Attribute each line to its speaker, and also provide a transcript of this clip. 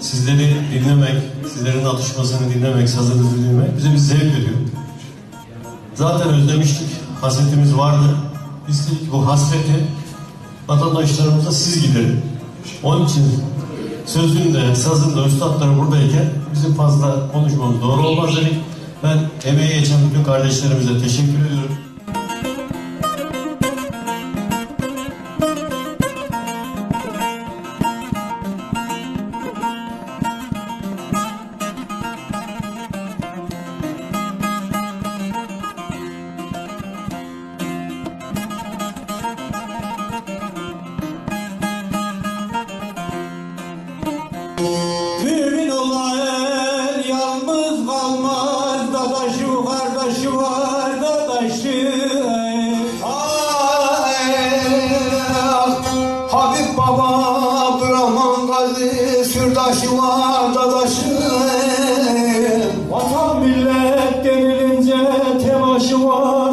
Speaker 1: sizleri dinlemek, sizlerin atışmasını dinlemek, sazınızı dinlemek bize bir zevk veriyor. Zaten özlemiştik, hasretimiz vardı. Biz dedik bu hasreti vatandaşlarımıza siz giderin. Onun için sözünde, sazında, üstadları buradayken bizim fazla konuşmamız doğru olmaz dedik. Ben emeği geçen bütün kardeşlerimize teşekkür ediyorum.
Speaker 2: Mümin olan el yalnız kalmaz Dadaşı kardeşi var dadaşı. Habib Baba Abdurrahman Gazi Sürdaşı var dadaşı. Vatan millet denilince temaşı var